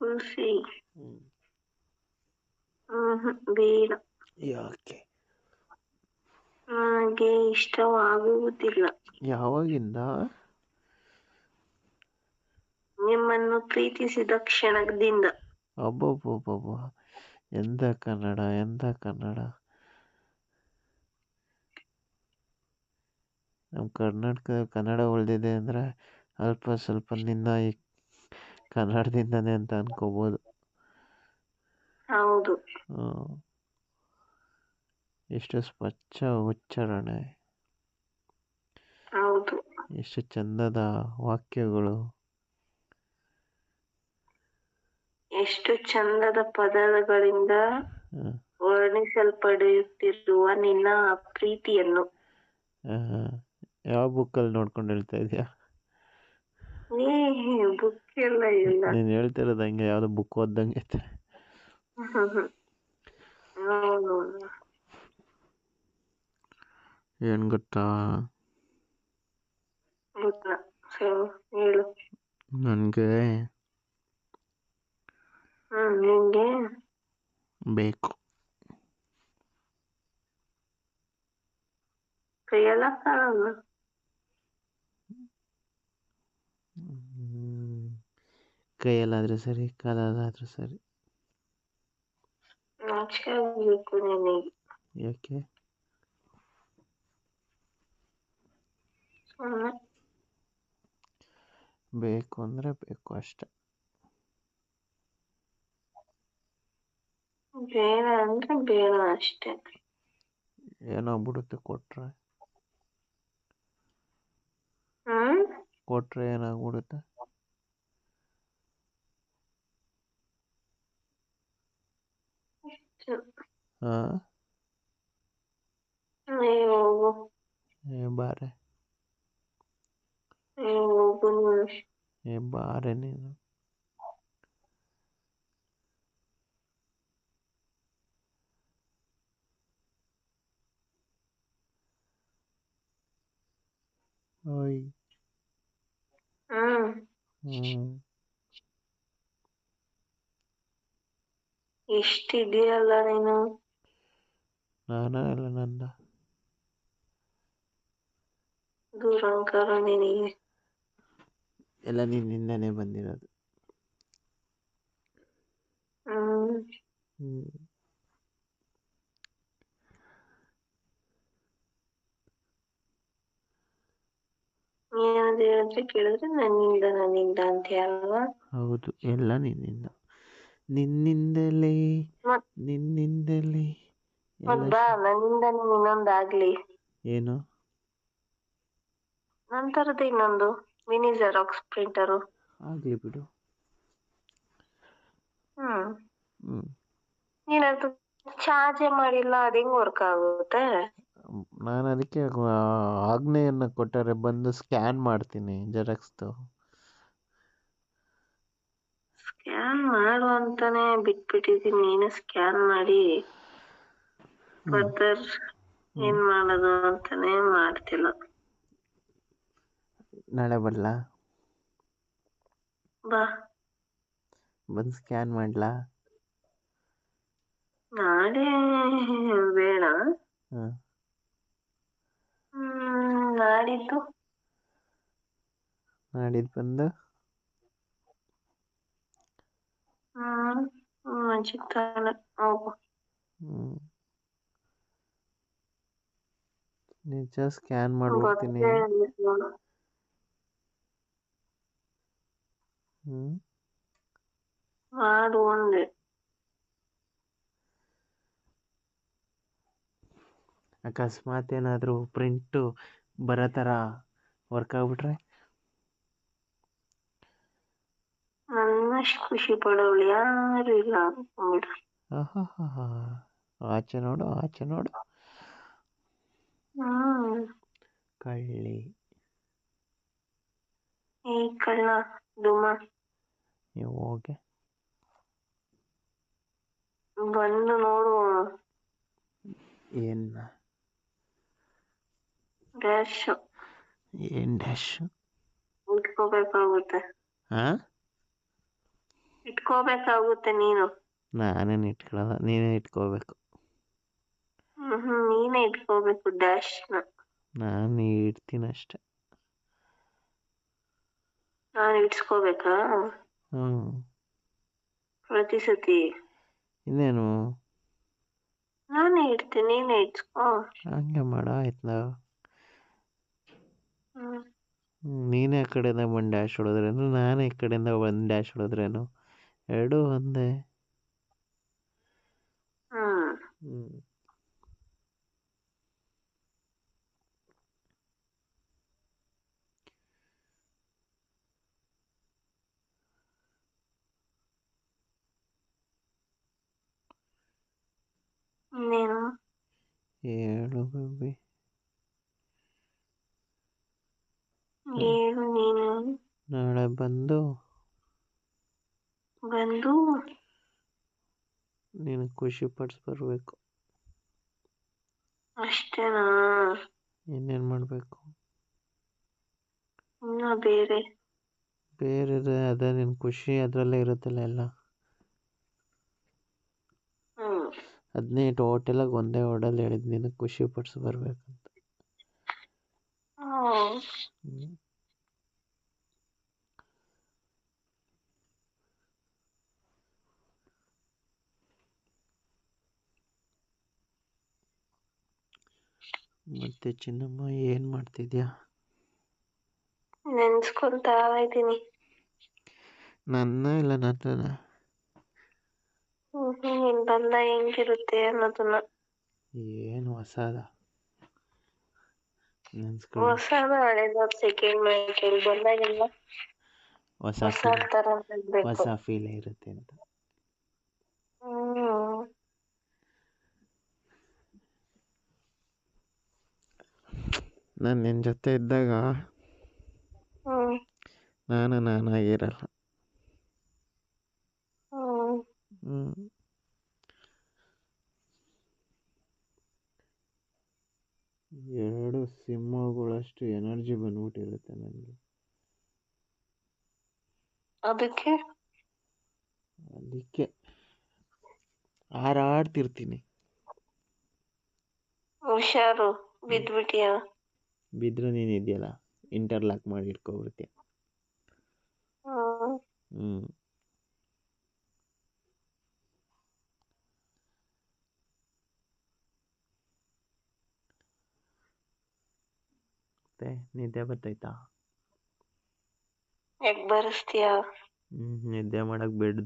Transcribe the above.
ಹ್ಮ್. ಬೇಡ. ಯಾಕೆ? ನನಗೆ ಇಷ್ಟವಾಗುವುದಿಲ್ಲ. ಯಾವಾಗಿಂದ? ನಿಮ್ಮನ್ನು ಪ್ರೀತಿಸಿದ ಕ್ಷಣದಿಂದ. ಅಬ್ಬಬ್ಬಬ್ಬಬ್ಬ. ಎಂದ ಕನ್ನಡ ಎಂದ ಕನ್ನಡ. ನಮ್ಮ ಕರ್ನಾಟಕದಲ್ಲಿ ಕನ್ನಡ ಉಳಿದಿದೆ ಅಂದ್ರೆ ಅಲ್ಪ ಸ್ವಲ್ಪ ನಿನ್ನ ಈ ಕನ್ನಡದಿಂದನೇ ಅಂತ ಅನ್ಕೋಬಹುದು ಹೌದು. ಎಷ್ಟು ಸ್ವಚ್ಛ ಉಚ್ಚಾರಣೆ. ಹೌದು. ಎಷ್ಟು ಚಂದದ ವಾಕ್ಯಗಳು. ಎಷ್ಟು ಚಂದದ ಪದಗಳಿಂದ. ವರ್ಣಿಸಲ್ಪಡುತ್ತಿರುವ ನಿನ್ನ ಪ್ರೀತಿಯನ್ನು. ಯಾವ ಬುಕ್ ಅಲ್ಲಿ ನೋಡ್ಕೊಂಡು ಹೇಳ್ತಾ ಇದೀಯಾ? ಬುಕ್ ಎಲ್ಲ ಇಲ್ಲ ನೀನ್ ಹೇಳ್ತಿರೋದು ಹಂಗೆ ಯಾವುದೋ ಬುಕ್ ಓದ್ದಂಗೆ ಐತೆ. ಏನ್ ಗೊತ್ತಾ? ನನ್ಗೆ ಬೇಕು. ಕೈಯೆಲ್ಲ ಕಾಣಲ್ಲ ಕೈಯಲ್ಲಾದರೂ ಸರಿ ಕಾಲಲ್ಲಾದರೂ ಸರಿ. ನಾಚಿಕೆ ಆಗ್ಬೇಕು ನಿನಗೆ. ಯಾಕೆ? ಸುಮ್ಮನೆ ಬೇಕು ಅಂದರೆ ಬೇಕು ಅಷ್ಟೆ. ಬೇಡ ಅಂದ್ರೆ ಬೇಡ ಅಷ್ಟೇ. ಏನೋ ಬಿಡುತ್ತೆ ಕೊಟ್ರೆ? ಕೊಟ್ರೆ ಏನಾಗ್ಬಿಡುತ್ತೆ? ಹಾಂ ನೀವು ಹೋಗು ಏ ಬಾರೆ ನೀವು ಹೋಗು ನೀನು ಏ ಬಾರೆ ನೀನು ಓಯ್ ಹ್ಮ್ ಹ್ಞೂ ಎಷ್ಟಿದೆಯಲ್ಲ ನೀನು? ನಾನಾ ಅಲ್ಲ ನಂದ. ದುರಂಕಾರ ನಿನಗೆ. ಎಲ್ಲ ನಿನ್ನಿಂದನೇ ಬಂದಿರೋದು. ಹ್ಮ್. ಏನಾದ್ರು ಹೇಳಿದ್ರೆ ಕೇಳಿದ್ರೆ ನನ್ನಿಂದ ನನ್ನಿಂದ ಅಂತ ಅಲ್ವಾ? ಹೌದು ಎಲ್ಲ ನಿನ್ನಿಂದ. ನಿನ್ನಿಂದಲೇ ನಿನ್ನಿಂದಲೇ ಎಲ್ಲ ಬಾ ನನ್ನಿಂದ ಇನ್ನೊಂದಾಗ್ಲಿ. ಏನು? ನಂತರದ ಇನ್ನೊಂದು. ಮಿನಿ ಜೆರಾಕ್ಸ್ ಪ್ರಿಂಟರು ಆಗ್ಲಿ ಬಿಡು. ಹ್ಮ್. ಹ್ಮ್. ನೀನದು ಚಾರ್ಜೇ ಮಾಡಿಲ್ಲ ಅದು ಹೆಂಗ್ ವರ್ಕ್ ಆಗುತ್ತೆ? ನಾನು ಅದಕ್ಕೆ ಆಗ್ನೇಯನ್ನ ಆಜ್ಞೆಯನ್ನು ಕೊಟ್ಟರೆ ಬಂದು ಸ್ಕ್ಯಾನ್ ಮಾಡ್ತೀನಿ ಜೆರಾಕ್ಸ್ದು ಸ್ಕ್ಯಾನ್ ಮಾಡು ಅಂತಾನೆ ಬಿಟ್ಬಿಟ್ಟಿದೀನಿ ನೀನು ಸ್ಕ್ಯಾನ್ ಮಾಡಿ. ಫರ್ದರ್ ಏನ್ ಮಾಡೋದು ಅಂತಾನೆ ಮಾಡ್ತಿಲ್ಲ. ನಾಳೆ ಬರ್ಲಾ? ಬಾ. ಬಂದು ಸ್ಕ್ಯಾನ್ ಮಾಡ್ಲಾ? ನಾಳೆ ಬೇಡ. ಹ್ಮ್ ನಾಡಿದ್ದು. ನಾಡಿದ್ದು ಬಂದು ಹ್ಮ್ ಮಂಚಿಗೆ ತಾಳೆ ಹೋಗು ಹ್ಞೂ ನಿಜ ಸ್ಕ್ಯಾನ್ ಮಾಡ್ಬಿಡ್ತೀನಿ ಹ್ಮ್ ಮಾಡು ಒಂದೇ ಅಕಸ್ಮಾತ್ ಏನಾದರೂ ಪ್ರಿಂಟು ಬರೋ ಥರ ವರ್ಕ್ ಆಗಿಬಿಟ್ರೆ ನನ್ನಷ್ಟು ಖುಷಿ ಪಡೋಳು ಯಾರು ಇಲ್ಲ ನೋಡು. ಆಚೆ ನೋಡು ಆಚೆ ನೋಡು. ಹ್ಮ್. ಕಳ್ಳಿ. ಏ ಕಳ್ಳ ದುಮ ನೀವು ಹೋಗೆ. ಬಂದು ನೋಡು. ಏನ? ಡ್ಯಾಶ್. ಏನ್ ಡ್ಯಾಶ್? ಉಟ್ಕೋಬೇಕಾಗುತ್ತೆ ಹಾಂ? ಇಟ್ಕೋಬೇಕಾಗುತ್ತೆ ನೀನು. ನಾನೇನು ಇಟ್ಕೊಳ್ಳಲ್ಲ ನೀನೇ ಇಟ್ಕೋಬೇಕು. ಹ್ಮ್ ನೀನೇ ಇಟ್ಕೋಬೇಕು ಡ್ಯಾಶ್ ನಾನು ಇಡ್ತೀನಿ ಅಷ್ಟೆ. ನಾನು ಇಟ್ಸ್ಕೋಬೇಕಾ? ಹ್ಮ್. ಪ್ರತಿ ಸತಿ. ಇನ್ನೇನು? ನಾನೇ ಇಡ್ತೀನಿ ನೀನೇ ಇಟ್ಸ್ಕೋ. ಹಂಗೆ ಮಾಡ ಆಯ್ತು ನಾವು ಹ್ಮ್ ನೀನೇ ಆ ಕಡೆಯಿಂದ ಒಂದು ಡ್ಯಾಶ್ ಹೊಡೆದ್ರೇನು ನಾನೇ ಈ ಕಡೆಯಿಂದ ಒಂದು ಡ್ಯಾಶ್ ಹೊಡೆದ್ರೇನು? ಎರಡೂ ಒಂದೇ ಹ್ಮ್ ಹ್ಞೂ ಇನ್ನೇನು ಹೇಳು ಬೇಬಿ ಏನು ನೀನು ನಾಳೆ ಬಂದು ಬಂದು ನೀನು ಖುಷಿ ಪಡಿಸ್ಬರ್ಬೇಕು. ಅಷ್ಟೇನಾ? ಇನ್ನೇನು ಮಾಡಬೇಕು? ಇನ್ನ ಬೇರೆ. ಬೇರೆ ಅದೇ ನಿನ್ನ ಖುಷಿ ಅದರಲ್ಲೇ ಇರುತ್ತಲ್ಲ ಎಲ್ಲ. ಅದನ್ನೇ ಟೋಟಲಾಗಿ ಒಂದೇ ವರ್ಡಲ್ಲಿ ಹೇಳಿದ್ ನಿನಗೆ ಖುಷಿ ಪಡಿಸಿ ಮತ್ತೆ ಚಿನ್ನಮ್ಮ ಏನ್ ಮಾಡ್ತಿದ್ಯಾ? ನೆನ್ಸ್ಕೊಂತಾ ಇದೀನಿ ನನ್ನ ಇಲ್ಲ ನನ್ನನ? ನೀನ್ ಬಂದ ಹೆಂಗಿರುತ್ತೆ ಅನ್ನೋದನ್ನ. ಏನು ಹೊಸದ? ನೆನ್ಸ್ಕೊಂಡು ಹೊಸದ ಹಳೇದ ಸೆಕೆಂಡ್ ಮೈಕಲ್ ಬಂದಾಗೆಲ್ಲ. ಹೊಸ ಹೊಸ ಫೀಲ್ ತರ ಇರ್ಬೇಕು ಹೊಸ ಫೀಲ್ ಇರುತ್ತೆ ಅಂತ ಹ್ಮ್ ನಾನು ನಿನ್ನ ಜೊತೆ ಇದ್ದಾಗ ಹ್ಮ್ ನಾನು ನಾನಾಗಿರಲ್ಲ ಹ್ಮ್. ಎರಡು ಸಿಂಹಗಳಷ್ಟು ಎನರ್ಜಿ ಬಂದ್ಬಿಟ್ಟಿರುತ್ತೆ ನನಗೆ. ಅದಕ್ಕೆ? ಅದಕ್ಕೆ ಹಾರಾಡ್ತಿರ್ತೀನಿ. ಹುಷಾರು ಬಿದ್ಬಿಟಿಯ? ಬಿದ್ದರೆ ನೀನು ಇದೆಯಲ್ಲ ಇಂಟರ್ಲಾಕ್ ಮಾಡಿ ಇಟ್ಕೊಬಿಡ್ತೀಯ ಹ್ಞೂ ಮತ್ತೆ ನಿದ್ದೆ ಬರ್ತೈತಾ ಯಾಕ್ ಬರ್ಸ್ತೀಯ? ಹ್ಞೂ ನಿದ್ದೆ ಮಾಡಕ್ಕೆ ಬೆಡ್